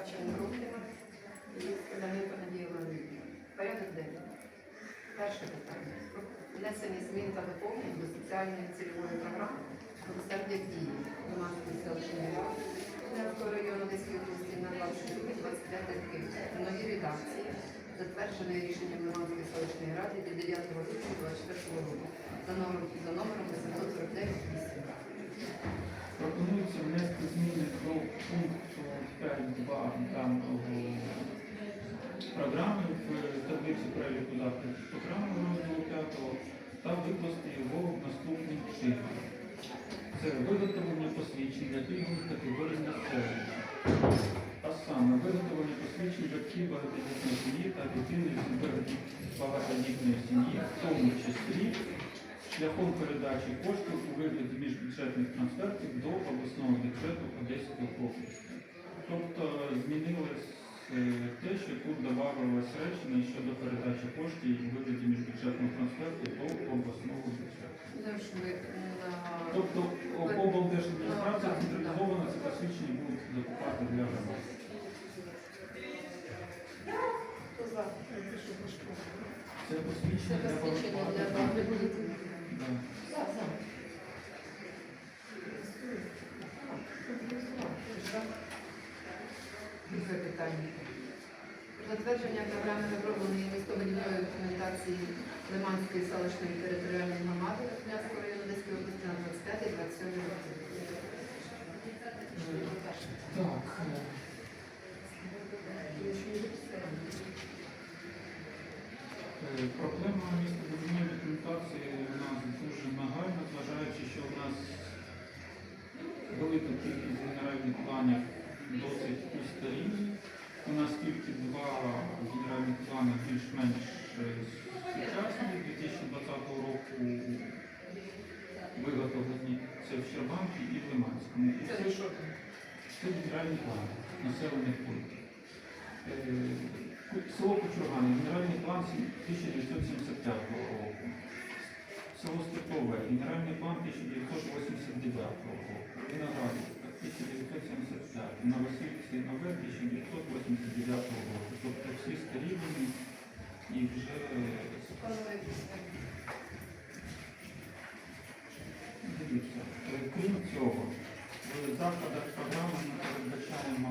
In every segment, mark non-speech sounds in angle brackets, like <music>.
Харченко і Данилко Надія Леонідівна. Порядок денний. Перше питання. Внесення змін та доповнень до соціальної цільової програми «Милосердя в дії» Лиманської селищної ради Київського району Одеської області на 26-25 років в новій редакції, затвердженої рішенням Лиманської селищної ради від 9 липня 24 року за номером 849 Пропонується внести зміни до пункту 5.2 даного програми в таблиці переліку заходів програми розділу 5 та викласти його в наступний чином. Це виготовлення посвідчень для пільгових категорій населення. А саме виготовлення посвідчень батьків багатодітної сім'ї та дитини з багатодітної сім'ї, в тому числі шляхом передачі коштів у вигляді міжбюджетних трансфертів до обласного бюджету Одеської області. Тобто змінилось е, те, що тут додавалось речення щодо передачі коштів у вигляді міжбюджетного трансферту до обласного бюджету. Тобто облдержадміністрація централізована це посвідчення будуть закупати для громад. Це посвідчення для посвідчення для багатодітних. багатодітних. Да. За, за. Друге питання. Затвердження програми виробленої містобудівної документації Лиманської селищної територіальної громади Князького району Одеської області на 25-27 роки. Так. е, Е, Проблема містобудівної документації у нас дуже нагальна, зважаючи, що у нас велика кількість генеральних планів досить устарілі. У нас тільки два генеральних плани більш-менш е, сучасні 2020 року виготовлені. Це в Щербанці і в Лиманському. І Це це генеральні плани населених пунктів. Е, Село Кочургани, генеральний план 1975 року. Село Степове, генеральний план 1989 року. Виноградівка 1975, Новосільці Нове 1989 року. Тобто всі старі і вже Дивіться, крім цього, в закладах програми ми передбачаємо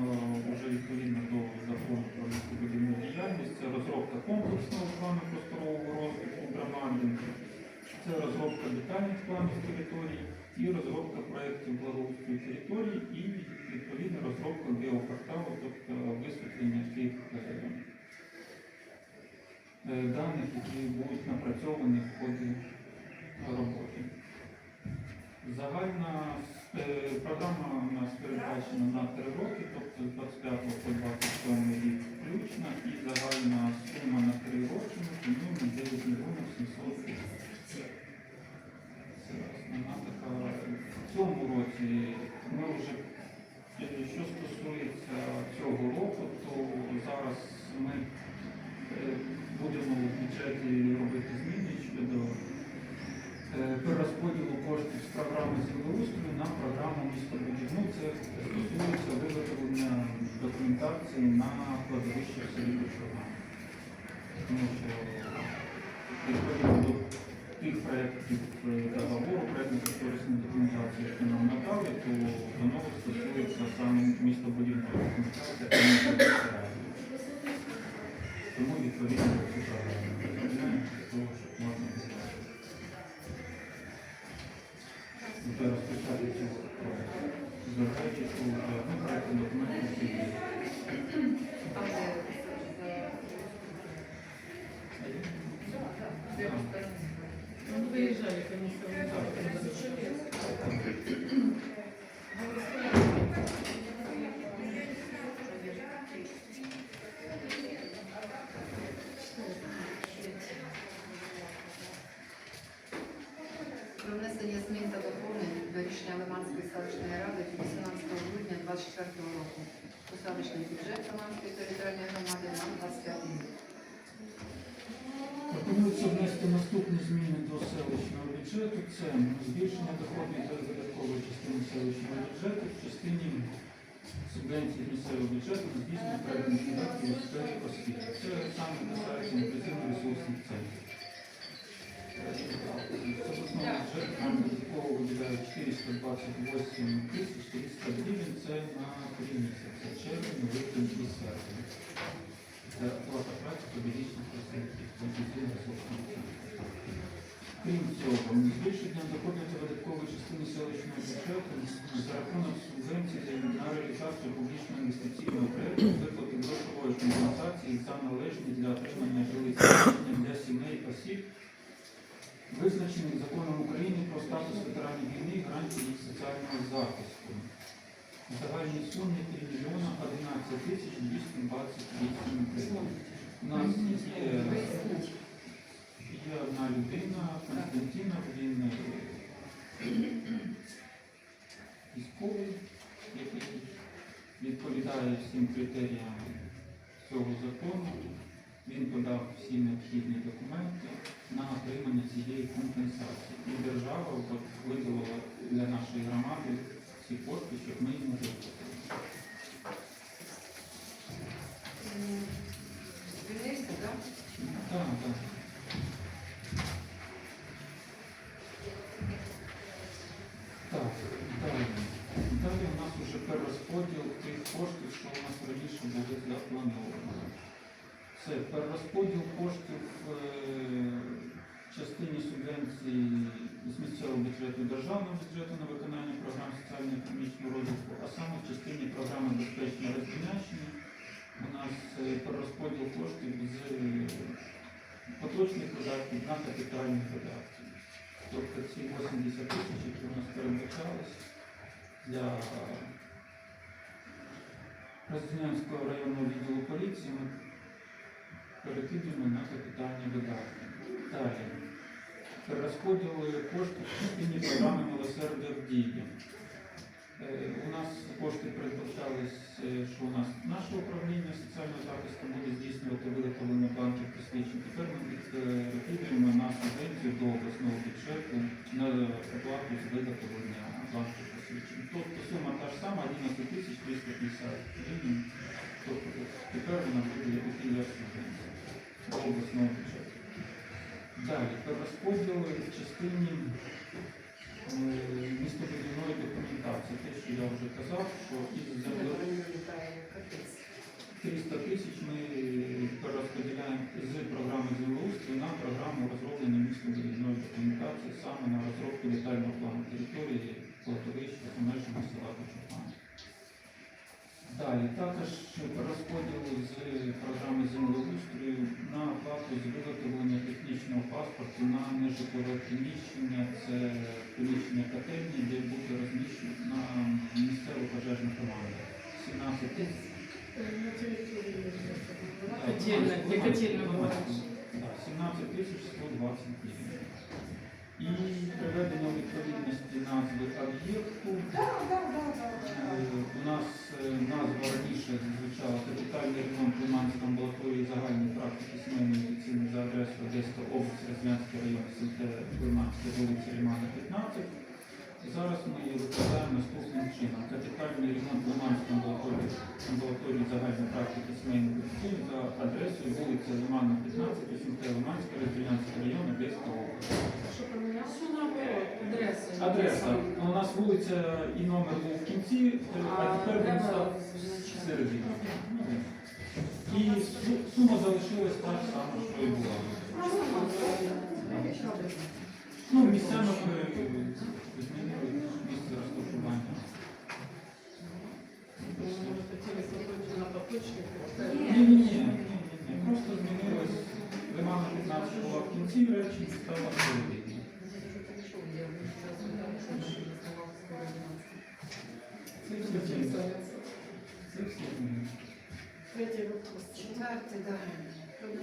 вже відповідно до закону про містобудівну діяльність, це розробка комплексного плану просторового розвитку громади, це розробка детальних планів територій і розробка проєктів благоустрою території і відповідно розробка геопорталу, тобто висвітлення тих е, е, даних, які будуть напрацьовані в ході роботи. Загальна е, програма у нас передбачена на три роки, тобто з 25 по 27 рік включно, і загальна сума на три роки ми плануємо 9 мільйонів 700 тисяч. Це основна така. В цьому році ми вже, е, що стосується цього року, то зараз ми е, будемо в бюджеті робити зміни щодо е, перерозподілу коштів з програми землеустрою на програму містобудівну. Це стосується виготовлення документації на кладовище в селі Кочурга. Тому що відповідно до тих проєктів договору, проєктно-кошторисної документації, які нам надали, то воно стосується саме містобудівної документації. Тому відповідно до для того, щоб можна вже розпочати цю проєкту. Звертаючись у ну, проєкту документів всі є. Там, де з лівої сторони. Ну, выезжали, конечно, Про внесення змін та доповнень до рішення Лиманської селищної ради від 18 грудня 2024 року у селищний бюджет Лиманської територіальної громади на 25 рік. Пропонується внести наступні зміни до селищного бюджету. Це збільшення доходів за видаткової частини селищного бюджету в частині субвенції місцевого бюджету на здійснення проєктних видатків у освіти. Це саме касається інклюзивно-ресурсних центрів. Обласного бюджету додатково виділяють 428 тисяч 400 гривень. Це на три місяці. Червень, липень і серпень. Це оплата праці центрів. Крім цього, збільшення доходів та видаткової частини селищного бюджету за рахунок субвенцій на реалізацію публічного інвестиційного проєкту виплати грошової компенсації за належні для отримання приміщення для сімей осіб, визначених законом України про статус ветеранів війни і гарантії їх соціального захисту. В загальній сумі 3 мільйона 11 тисяч 228 гривень. Нас є одна людина, Константинов, він е, військовий, який відповідає всім критеріям цього закону. Він подав всі необхідні документи на отримання цієї компенсації. І держава виділила для нашої громади ці кошти, щоб ми їм виплатили. Звільнився, так? Так, так. Так, далі. Далі у нас вже перерозподіл тих коштів, що у нас раніше були заплановані. Це перерозподіл коштів е, в частині субвенцій з місцевого бюджету державного бюджету на виконання програм соціально-економічного розвитку, а саме в частині програми безпечне розміщення у е, перерозподіл коштів з е, поточних видатків на капітальні видатки. Тобто ці 80 тисяч, які у нас передбачались для Розділянського районного відділу поліції, ми перекидуємо на капітальні видатки. Далі. Перерозподіл коштів в програми милосердя в дії. Е, У нас кошти передбачались, е, що у нас наше управління соціального захисту буде здійснювати виготовлення банків посвідчень. Тепер ми перекидуємо на субвенцію до обласного бюджету на оплату з виготовлення банків посвідчень. Тобто сума та ж сама 11 тисяч 350 гривень. Тобто тепер вона буде пільга субвенція до обласного бюджету. Далі, перерозподіли в частині е, містобудівної документації. Те, що я вже казав, що із землею 300 тисяч ми перерозподіляємо з програми землеустрою на програму розроблення містобудівної документації саме на розробку детального плану території платовища, межами села Кочухан. Далі також розподіл з програми землеустрою на оплату з виготовлення технічного паспорту на нежитлове приміщення, це приміщення котельні, де буде розміщена місцева пожежна команда. 17 тисяч. На котельна, котельна була. Лиманська. Так, 17 тисяч 120 гривень. І приведення відповідності назви об'єкту. Е, У нас е, назва раніше звучала капітальний ремонт Лиманської амбулаторії загальної практики сімейної медицини за адресою Одеська область, Розв'янський район, СМТ Лиманська, вулиця Римана, 15. Зараз ми її викладаємо наступним чином. Капітальний ремонт Лиманської амбулаторії, амбулаторії загальної практики сімейної медицини за адресою вулиця Лимана, 15, СМТ Лиманська, Розв'янський район, Одеська область. Що помінялося? Що наоборот, адреса. Адреса. У нас вулиця і номер був в кінці, а тепер він став всередині. І сума залишилась та ж сама, що і була. Ну, місцями ми змінили місце розташування. Ні, ні, ні, просто змінилось. Лимана 15 була в кінці речі, стала. Це. Це. Третій вопрос. Четвертий, так.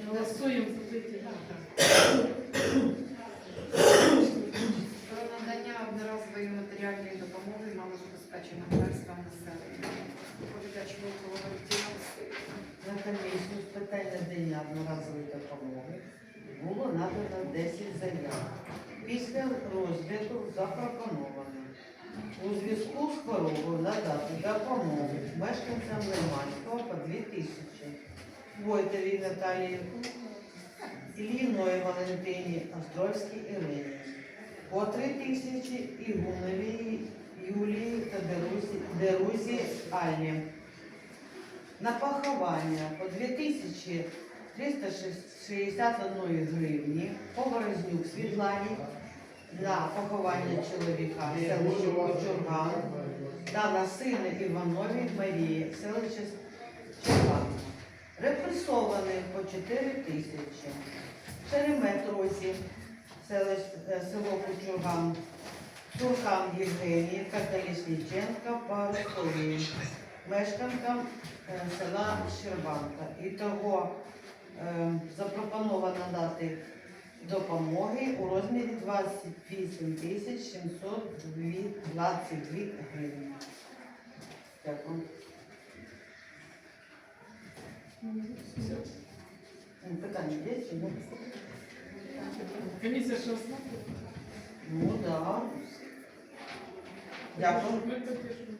Голосуємо за третій. <coughs> <coughs> Про надання одноразової матеріальної допомоги малозабезпеченим верствам населення. Доповідач Волкова Валентина Васильівна. На комісію з питань надання одноразової допомоги було надано 10 заяв. Після розгляду запропоновано у зв'язку з хворобою надати допомогу мешканцям Лиманського по 2 тисячі. Войтовій Наталії, Іліної Валентині, Островській Ірині. По 3 тисячі Ігуновій Юлії та Дерузі Альні. На поховання по 2361 гривні Поворознюк Світлані на поховання чоловіка селищі Кочурган та на сина Іванові Марії селище Чурган. Репресованих по 4 тисячі. Шеремет Росі, е, село Кочурган, Туркан Колісніченка по Ростові, мешканкам е, села Щербанка. І того е, запропоновано дати допомоги у розмірі 28 тисяч 722 гривні. Дякую. Ну, Питання є? Комісія що? Ну, да. Дякую. Ми тут пишемо.